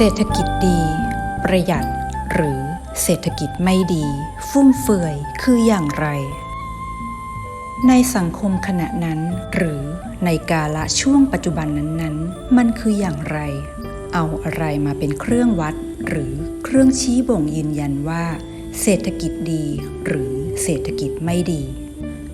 เศรษฐกิจดี ประหยัด หรือเศรษฐกิจไม่ดี ฟุ่มเฟือยคืออย่างไร ในสังคมขณะนั้น หรือในกาละช่วงปัจจุบันนั้นๆ มันคืออย่างไร เอาอะไรมาเป็นเครื่องวัด หรือเครื่องชี้บ่งยืนยันว่า เศรษฐกิจดี หรือเศรษฐกิจไม่ดี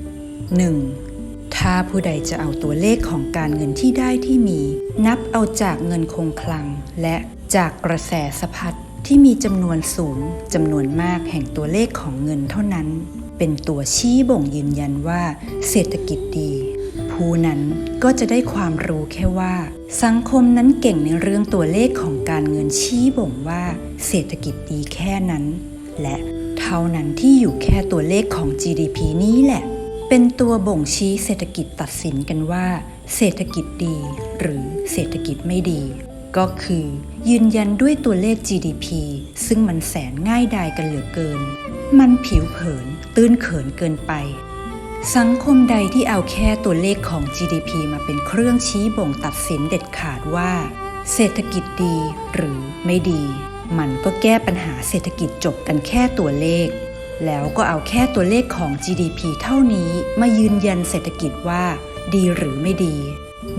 1. ถ้าผู้ใดจะเอาตัวเลขของการเงินที่ได้ที่มี นับเอาจากเงินคงคลังและ จากกระแสสะพัดที่มีจำนวนสูงจำนวนมากแห่งตัวเลขของเงินเท่านั้น เป็นตัวชี้บ่งยืนยันว่า เศรษฐกิจดี ผู้นั้นก็จะได้ความรู้แค่ว่า สังคมนั้นเก่งในเรื่องตัวเลขของการเงินชี้บ่งว่า เศรษฐกิจดีแค่นั้น และเท่านั้นที่อยู่แค่ตัวเลขของ GDP นี้แหละ เป็นตัวบ่งชี้เศรษฐกิจตัดสินกันว่า เศรษฐกิจดี หรือเศรษฐกิจไม่ดี ก็คือยืนยันด้วยตัวเลข GDP ซึ่งมันแสนง่ายดายกันเหลือเกิน มันผิวเผิน ตื้นเขินเกินไป สังคมใดที่เอาแค่ตัวเลขของ GDP มาเป็นเครื่องชี้บ่งตัดสินเด็ดขาดว่า เศรษฐกิจดีหรือไม่ดี มันก็แก้ปัญหาเศรษฐกิจจบกันแค่ตัวเลข แล้วก็เอาแค่ตัวเลขของ GDP เท่านี้มายืนยันเศรษฐกิจว่า ดีหรือไม่ดี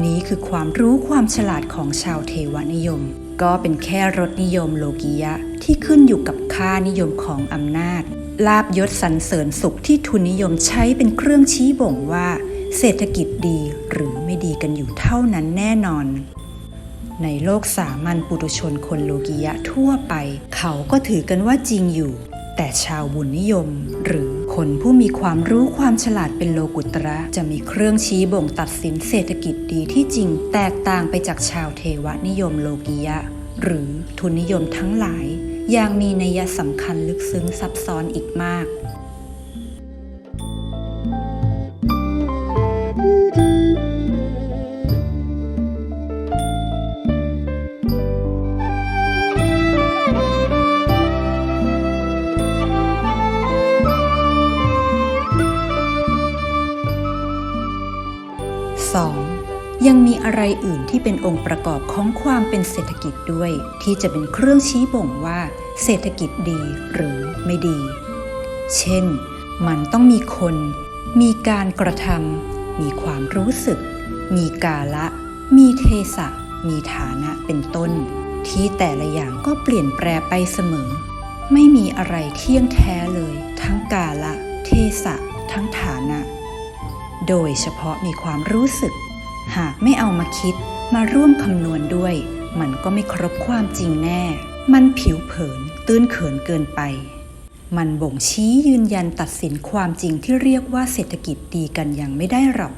นี้คือความรู้ความฉลาดของชาวเทวนิยม ก็เป็นแค่รสนิยมโลกียะที่ขึ้นอยู่กับค่านิยมของอำนาจ ลาบยศสรรเสริญสุขที่ทุนนิยมใช้เป็นเครื่องชี้บ่งว่า เศรษฐกิจดีหรือไม่ดีกันอยู่เท่านั้นแน่นอน ในโลกสามัญปุถุชนคนโลกียะทั่วไป เขาก็ถือกันว่าจริงอยู่ แต่ชาวบุญนิยมหรือ คนผู้มีความรู้ความฉลาดเป็นโลกุตระ จะมีเครื่องชี้บ่งตัดสินเศรษฐกิจดีที่จริงแตกต่างไปจากชาวเทวนิยมโลกียะ หรือทุนนิยมทั้งหลาย อย่างมีนัยสำคัญลึกซึ้งซับซ้อนอีกมาก อะไรอื่นที่เป็นองค์ประกอบของความเป็นเศรษฐกิจด้วย ที่จะเป็นเครื่องชี้บ่งว่า เศรษฐกิจดีหรือไม่ดี เช่น มันต้องมีคน มีการกระทำมีความรู้สึก มีกาละ มีเทสะมีฐานะเป็นต้น ที่แต่ละอย่างก็เปลี่ยนแปรไปเสมอ ไม่มีอะไรเที่ยงแท้เลย ทั้งกาละ เทสะทั้งฐานะ โดยเฉพาะมีความรู้สึก หากไม่เอามาคิดมาร่วมคำนวณด้วย มันก็ไม่ครบความจริงแน่ มันผิวเผินตื้นเขินเกินไป มันบ่งชี้ยืนยันตัดสินความจริงที่เรียกว่าเศรษฐกิจดีกันยังไม่ได้หรอก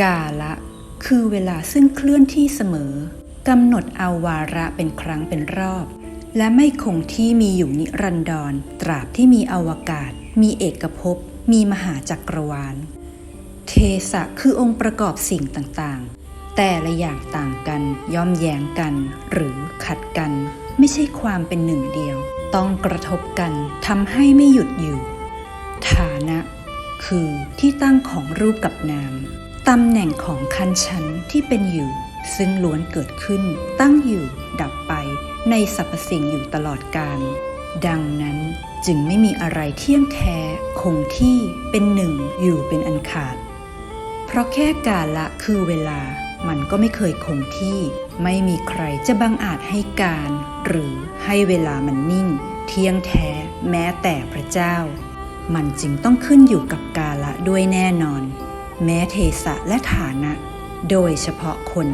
กาละคือเวลาซึ่งเคลื่อนที่เสมอกำหนดเอาวาระเป็นครั้งเป็นรอบ และไม่คงที่มีอยู่นิรันดรตราบที่มีอวกาศ มีเอกภพมีมหาจักรวาล เทสะคือองค์ประกอบสิ่งต่างๆ แต่ละอย่างต่างกันย่อมแย้งกัน หรือขัดกัน ไม่ใช่ความเป็นหนึ่งเดียว ต้องกระทบกันทำให้ไม่หยุดอยู่ ฐานะ คือที่ตั้งของรูปกับนามตำแหน่งของคันชั้นที่เป็นอยู่ ซึ่งล้วนเกิดขึ้น ตั้งอยู่ ดับไป ในสรรพสิ่งอยู่ตลอดกาลดังนั้นจึงไม่มีอะไรเที่ยงแท้ คงที่เป็นหนึ่งอยู่เป็นอันขาด เพราะแค่กาละคือเวลา มันก็ไม่เคยคงที่ ไม่มีใครจะบังอาจให้การ หรือให้เวลามันนิ่ง เที่ยงแท้แม้แต่พระเจ้า มันจึงต้องขึ้นอยู่กับกาละด้วยแน่นอน แม้เทสะและฐานะ โดยเฉพาะคน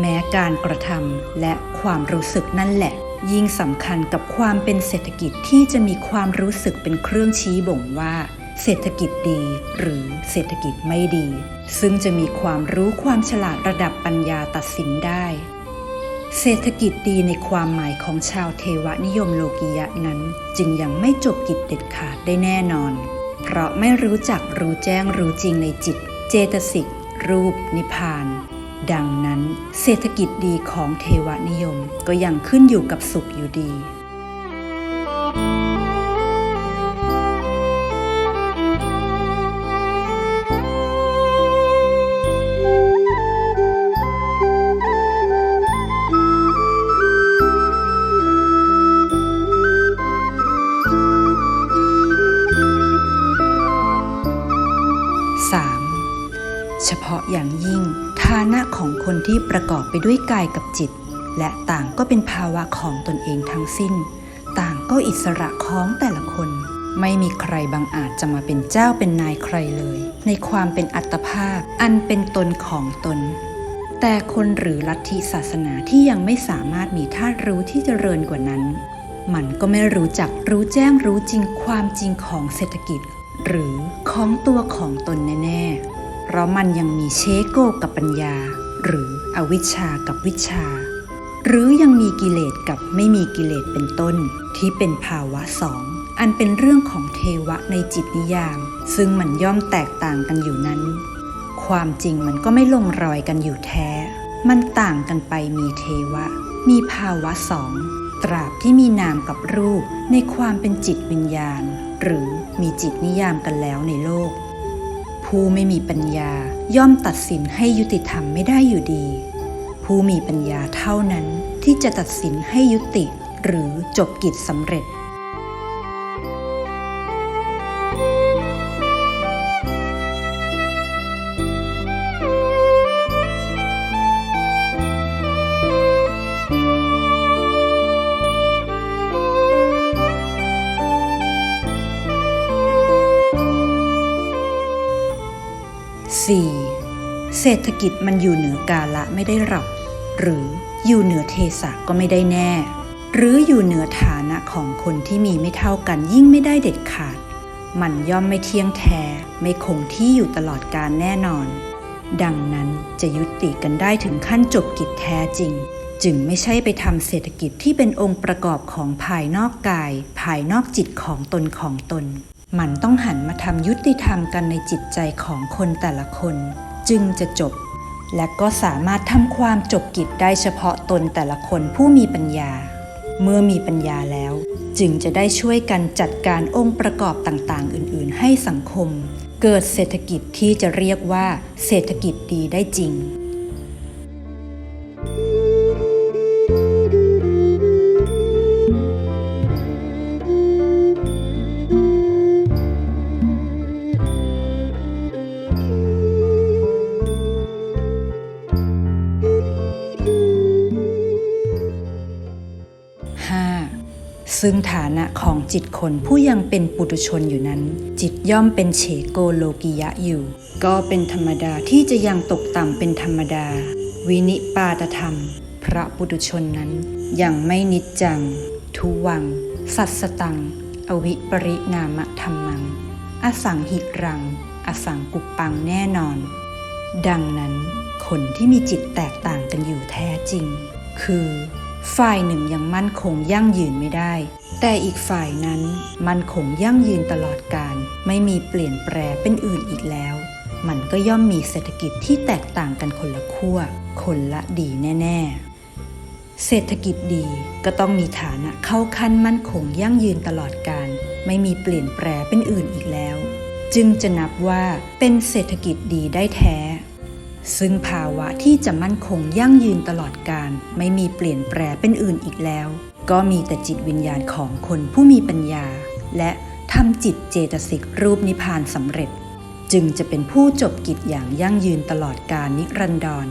แม้การกระทำและความรู้สึกนั่นแหละ ยิ่งสำคัญกับความเป็นเศรษฐกิจที่จะมีความรู้สึกเป็นเครื่องชี้บ่งว่า เศรษฐกิจดีหรือเศรษฐกิจไม่ดี ซึ่งจะมีความรู้ความฉลาดระดับปัญญาตัดสินได้ เศรษฐกิจดีในความหมายของชาวเทวนิยมโลกียะนั้น จึงยังไม่จบกิจเด็ดขาดได้แน่นอน เพราะไม่รู้จักรู้แจ้งรู้จริงในจิต เจตสิก รูป นิพพานดังนั้นเศรษฐกิจดีของเทวนิยมก็ยังขึ้นอยู่กับสุขอยู่ดี ที่ประกอบไปด้วยกายกับจิต และต่างก็เป็นภาวะของตนเองทั้งสิ้น ต่างก็อิสระของแต่ละคน ไม่มีใครบางอาจจะมาเป็นเจ้าเป็นนายใครเลย ในความเป็นอัตภาพอันเป็นตนของตน แต่คนหรือลัทธิศาสนาที่ยังไม่สามารถมีธาตุรู้ที่เจริญกว่านั้น มันก็ไม่รู้จักรู้แจ้งรู้จริงความจริงของเศรษฐกิจ หรือของตัวของตนแน่ๆเพราะมันยังมีเชโกกับปัญญา หรืออวิชชากับวิชา หรือยังมีกิเลสกับไม่มีกิเลสเป็นต้น ที่เป็นภาวะสองอันเป็นเรื่องของเทวะในจิตนิยาม ซึ่งมันย่อมแตกต่างกันอยู่นั้น ความจริงมันก็ไม่ลงรอยกันอยู่แท้ มันต่างกันไปมีเทวะ มีภาวะสองตราบที่มีนามกับรูปในความเป็นจิตวิญญาณ หรือมีจิตนิยามกันแล้วในโลก ผู้ไม่มีปัญญาย่อมตัดสินให้ยุติธรรมไม่ได้อยู่ดี ผู้มีปัญญาเท่านั้นที่จะตัดสินให้ยุติหรือจบกิจสำเร็จ เศรษฐกิจมันอยู่เหนือกาละไม่ได้หรอกหรืออยู่เหนือเทสะก็ไม่ได้แน่ หรืออยู่เหนือฐานะของคนที่มีไม่เท่ากันยิ่งไม่ได้เด็ดขาด มันย่อมไม่เที่ยงแท้ ไม่คงที่อยู่ตลอดการแน่นอน ดังนั้นจะยุติกันได้ถึงขั้นจบกิจแท้จริง จึงไม่ใช่ไปทำเศรษฐกิจที่เป็นองค์ประกอบของภายนอกกาย ภายนอกจิตของตนของตน มันต้องหันมาทำยุติธรรมกันในจิตใจของคนแต่ละคน จึงจะจบ และก็สามารถทำความจบกิจได้เฉพาะตนแต่ละคนผู้มีปัญญา เมื่อมีปัญญาแล้ว จึงจะได้ช่วยกันจัดการองค์ประกอบต่างๆ อื่น ๆ ให้สังคม เกิดเศรษฐกิจที่จะเรียกว่า เศรษฐกิจดีได้จริง ซึ่งฐานะของจิตคนผู้ยังเป็นปุถุชนอยู่นั้น จิตย่อมเป็นเฉโกโลกิยะอยู่ ก็เป็นธรรมดาที่จะยังตกต่ำเป็นธรรมดา วินิปาตธรรม พระปุถุชนนั้น ยังไม่นิจจัง ทุวัง สัตสตัง อวิปริณามะธรรมัง อสังหิรัง อสังกุปปังแน่นอน ดังนั้นคนที่มีจิตแตกต่างกันอยู่แท้จริง คือ ฝ่ายหนึ่งยังมั่นคงยั่งยืนไม่ได้ แต่อีกฝ่ายนั้นมั่นคงยั่งยืนตลอดการ ไม่มีเปลี่ยนแปรเป็นอื่นอีกแล้ว มันก็ย่อมมีเศรษฐกิจที่แตกต่างกันคนละขั้ว คนละดีแน่ ๆ เศรษฐกิจดีก็ต้องมีฐานะเข้าขั้นมั่นคงยั่งยืนตลอดการ ไม่มีเปลี่ยนแปรเป็นอื่นอีกแล้ว จึงจะนับว่าเป็นเศรษฐกิจดีได้แท้ ซึ่งภาวะที่จะมั่นคงยั่งยืนตลอดการไม่มีเปลี่ยนแปรเป็นอื่นอีกแล้ว ก็มีแต่จิตวิญญาณของคนผู้มีปัญญา และทำจิตเจตสิกรูปนิพพานสำเร็จ จึงจะเป็นผู้จบกิจอย่างยั่งยืนตลอดกาลนิรันดร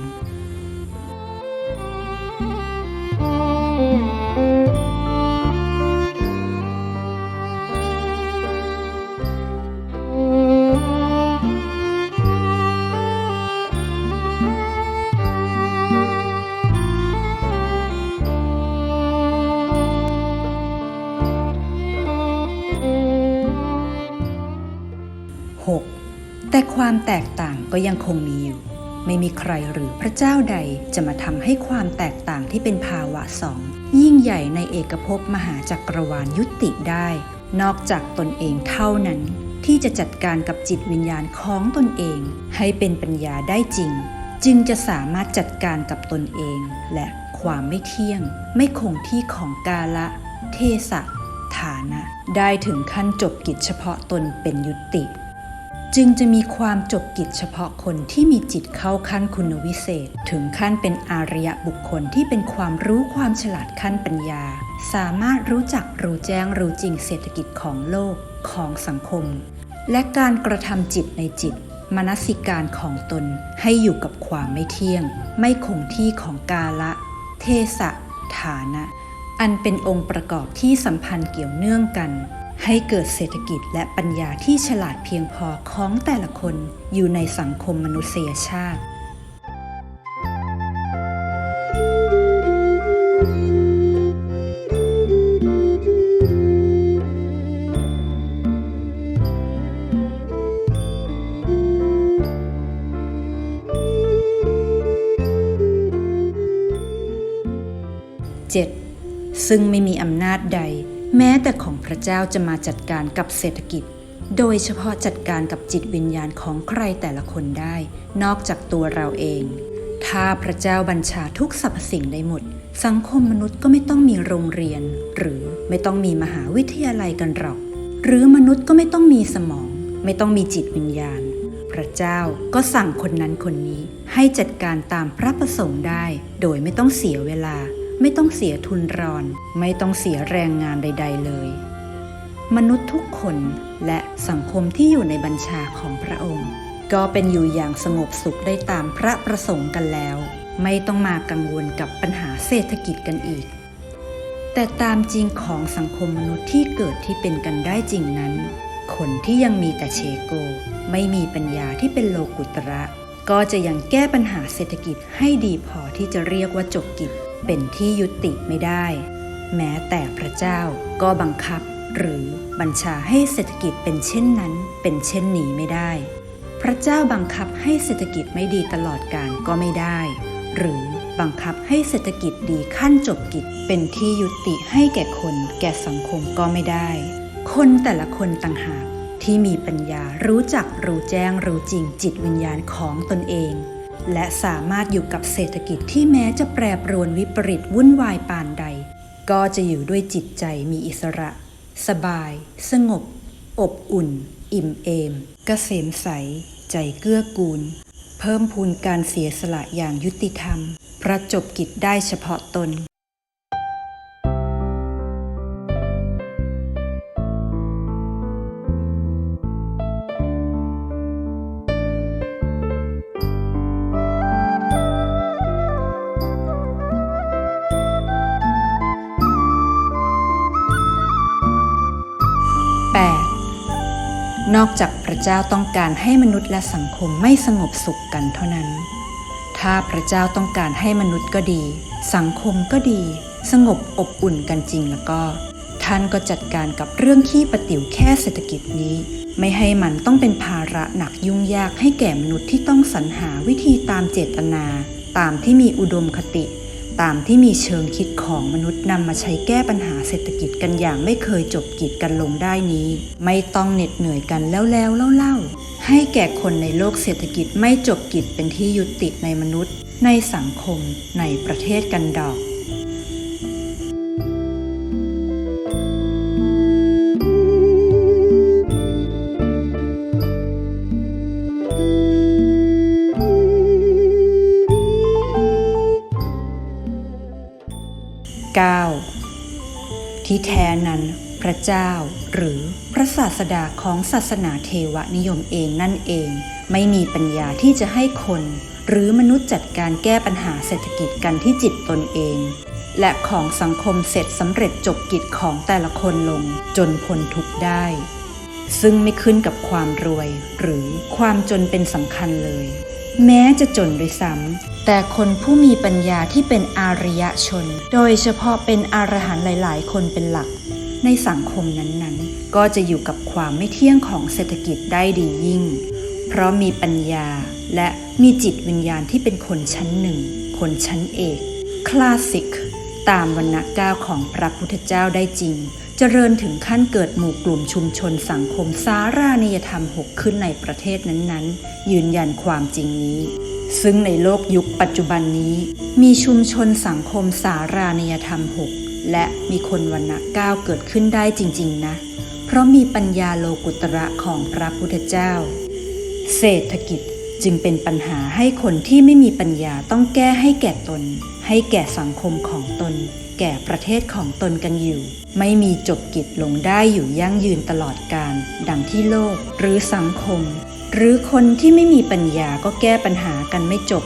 ความแตกต่างก็ยังคงมีอยู่ ไม่มีใครหรือพระเจ้าใดจะมาทำให้ความแตกต่างที่เป็นภาวะสอง ยิ่งใหญ่ในเอกภพมหาจักรวาลยุติได้ นอกจากตนเองเท่านั้น ที่จะจัดการกับจิตวิญญาณของตนเอง ให้เป็นปัญญาได้จริง จึงจะสามารถจัดการกับตนเอง และความไม่เที่ยง ไม่คงที่ของกาละ เทศะฐานะ ได้ถึงขั้นจบกิจเฉพาะตนเป็นยุติ จึงจะมีความจบกิจเฉพาะคนที่มีจิตเข้าขั้นคุณวิเศษ ถึงขั้นเป็นอารยะบุคคลที่เป็นความรู้ความฉลาดขั้นปัญญา สามารถรู้จักรู้แจ้งรู้จริงเศรษฐกิจของโลกของสังคม และการกระทำจิตในจิตมนสิการของตนให้อยู่กับความไม่เที่ยง ไม่คงที่ของกาละ เทสะฐานะ อันเป็นองค์ประกอบที่สัมพันธ์เกี่ยวเนื่องกัน ให้เกิดเศรษฐกิจและปัญญาที่ฉลาดเพียงพอของแต่ละคนอยู่ในสังคมมนุษยชาติ 7. ซึ่งไม่มีอำนาจใด แม้แต่ของพระเจ้าจะมาจัดการกับเศรษฐกิจ โดยเฉพาะจัดการกับจิตวิญญาณของใครแต่ละคนได้ นอกจากตัวเราเอง ถ้าพระเจ้าบัญชาทุกสรรพสิ่งได้หมด สังคมมนุษย์ก็ไม่ต้องมีโรงเรียน หรือไม่ต้องมีมหาวิทยาลัยกันหรอก หรือมนุษย์ก็ไม่ต้องมีสมอง ไม่ต้องมีจิตวิญญาณ พระเจ้าก็สั่งคนนั้นคนนี้ให้จัดการตามพระประสงค์ได้ โดยไม่ต้องเสียเวลา ไม่ต้องเสียทุนรอน ไม่ต้องเสียแรงงานใด ๆ เลย มนุษย์ทุกคนและสังคมที่อยู่ในบัญชาของพระองค์ ก็เป็นอยู่อย่างสงบสุขได้ตามพระประสงค์กันแล้ว ไม่ต้องมากังวลกับปัญหาเศรษฐกิจกันอีก แต่ตามจริงของสังคมมนุษย์ที่เกิดที่เป็นกันได้จริงนั้น คนที่ยังมีแต่เชโก ไม่มีปัญญาที่เป็นโลกุตระก็จะยังแก้ปัญหาเศรษฐกิจให้ดีพอที่จะเรียกว่าจบกิจ เป็นที่ยุติไม่ได้ แม้แต่พระเจ้าก็บังคับ หรือบัญชาให้เศรษฐกิจเป็นเช่นนั้น เป็นเช่นนี้ไม่ได้ พระเจ้าบังคับให้เศรษฐกิจไม่ดีตลอดกาลก็ไม่ได้ หรือบังคับให้เศรษฐกิจดีขั้นจบกิจ เป็นที่ยุติให้แก่คนแก่สังคมก็ไม่ได้ คนแต่ละคนต่างหากที่มีปัญญารู้จักรู้แจ้งรู้จริงจิตวิญญาณของตนเอง และสามารถอยู่กับเศรษฐกิจที่แม้จะแปรปรวนวิปริตวุ่นวายปานใด ก็จะอยู่ด้วยจิตใจมีอิสระ สบาย สงบ อบอุ่น อิ่มเอมกเกษมใส ใจเกื้อกูล เพิ่มพูนการเสียสละอย่างยุติธรรม ประจบกิจได้เฉพาะตน นอกจากพระเจ้าต้องการให้มนุษย์และสังคมไม่สงบสุขกันเท่านั้น ถ้าพระเจ้าต้องการให้มนุษย์ก็ดี สังคมก็ดี สงบอบอุ่นกันจริงแล้วก็ ท่านก็จัดการกับเรื่องขี้ประติ๋วแค่เศรษฐกิจนี้ ไม่ให้มันต้องเป็นภาระหนักยุ่งยากให้แก่มนุษย์ที่ต้องสรรหาวิธีตามเจตนา ตามที่มีอุดมคติ ตามที่มีเชิงคิดของมนุษย์นำมาใช้แก้ปัญหาเศรษฐกิจกันอย่างไม่เคยจบกิจกันลงได้นี้ ไม่ต้องเหน็ดเหนื่อยกันแล้วแล้วเล่าๆ ให้แก่คนในโลกเศรษฐกิจไม่จบกิจเป็นที่ยุติในมนุษย์ ในสังคมในประเทศกันดอก 9. ที่แท้นั้นพระเจ้าหรือพระศาสดาของศาสนาเทวนิยมเองนั่นเอง ไม่มีปัญญาที่จะให้คน หรือมนุษย์จัดการแก้ปัญหาเศรษฐกิจกันที่จิตตนเอง และของสังคมเสร็จสำเร็จจบกิจของแต่ละคนลงจนพ้นทุกข์ได้ ซึ่งไม่ขึ้นกับความรวย หรือความจนเป็นสำคัญเลย แม้จะจนด้วยซ้ำ แต่คนผู้มีปัญญาที่เป็นอารยชน โดยเฉพาะเป็นอรหันต์หลาย ๆ คนเป็นหลัก ในสังคมนั้นๆ ก็จะอยู่กับความไม่เที่ยงของเศรษฐกิจได้ดียิ่ง เพราะมีปัญญาและมีจิตวิญญาณที่เป็นคนชั้นหนึ่ง คนชั้นเอก คลาสสิก ตามวรรณะก้าวของพระพุทธเจ้าได้จริง เจริญถึงขั้นเกิดหมู่กลุ่มชุมชนสังคมสารานิยธรรมหกขึ้นในประเทศนั้นๆ ยืนยันความจริงนี้ ซึ่งในโลกยุคปัจจุบันนี้ มีชุมชนสังคมสารานิยธรรมหกและมีคนวรรณะก้าเกิดขึ้นได้จริง ๆ นะ เพราะมีปัญญาโลกุตระของพระพุทธเจ้า เศรษฐกิจจึงเป็นปัญหาให้คนที่ไม่มีปัญญาต้องแก้ให้แก่ตน ให้แก่สังคมของตน แก่ประเทศของตนกันอยู่ ไม่มีจบกิจลงได้อยู่ยั่งยืนตลอดกาลดังที่โลกหรือสังคม หรือคนที่ไม่มีปัญญาก็แก้ปัญหากันไม่จบ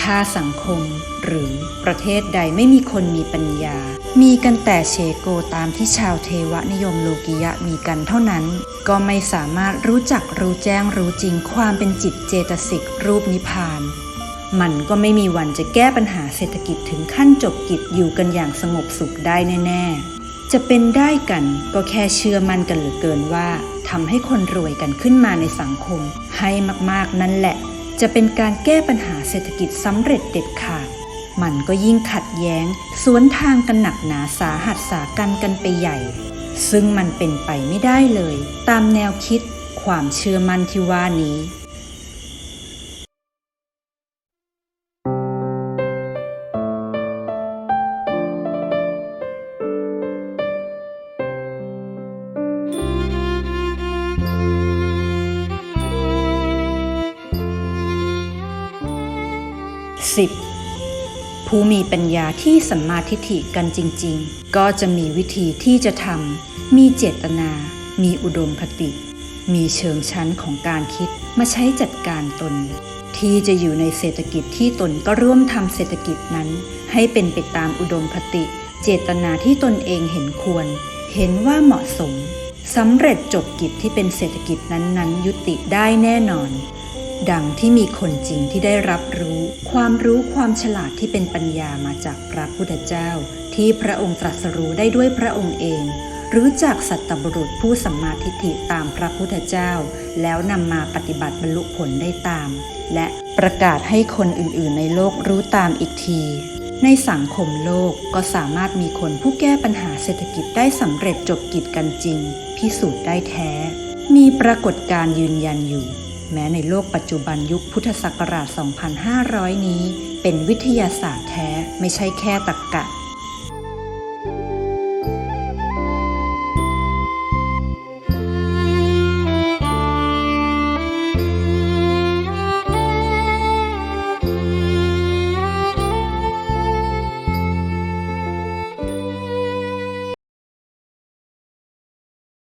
ถ้าสังคมหรือประเทศใดไม่มีคนมีปัญญา มีกันแต่เชโกตามที่ชาวเทวนิยมโลกิยะมีกันเท่านั้น ก็ไม่สามารถรู้จักรู้แจ้งรู้จริงความเป็นจิตเจตสิกรูปนิพพาน มันก็ไม่มีวันจะแก้ปัญหาเศรษฐกิจถึงขั้นจบกิจอยู่กันอย่างสงบสุขได้แน่ ๆ จะเป็นได้กันก็แค่เชื่อมั่นกันเหลือเกินว่า ทำให้คนรวยกันขึ้นมาในสังคม ให้มากๆนั่นแหละ จะเป็นการแก้ปัญหาเศรษฐกิจสำเร็จเด็ดขาด มันก็ยิ่งขัดแย้ง สวนทางกันหนักหนาสาหัสสากันกันไปใหญ่ ซึ่งมันเป็นไปไม่ได้เลย ตามแนวคิดความเชื่อมั่นที่ว่านี้ 10. ผู้มีปัญญาที่สัมมาทิฏฐิกันจริง ๆ ก็จะมีวิธีที่จะทำมีเจตนา มีอุดมคติ มีเชิงชั้นของการคิดมาใช้จัดการตน ที่จะอยู่ในเศรษฐกิจที่ตนก็ร่วมทำเศรษฐกิจนั้น ให้เป็นไปตามอุดมคติ เจตนาที่ตนเองเห็นควร เห็นว่าเหมาะสมสำเร็จจบกิจที่เป็นเศรษฐกิจนั้นๆ ยุติได้แน่นอน ดังที่มีคนจริงที่ได้รับรู้ ความรู้ความฉลาดที่เป็นปัญญามาจากพระพุทธเจ้า ที่พระองค์ตรัสรู้ได้ด้วยพระองค์เอง หรือจากสัตบุรุษผู้สัมมาทิฏฐิตามพระพุทธเจ้า แล้วนำมาปฏิบัติบรรลุผลได้ตาม และประกาศให้คนอื่นๆ ในโลกรู้ตามอีกทีในสังคมโลกก็สามารถมีคนผู้แก้ปัญหาเศรษฐกิจได้สำเร็จจบกิจกันจริง พิสูจน์ได้แท้ มีปรากฏการยืนยันอยู่ แม้ในโลกปัจจุบันยุคพุทธศักราช 2500 นี้ เป็นวิทยาศาสตร์แท้ไม่ใช่แค่ตรรกกะ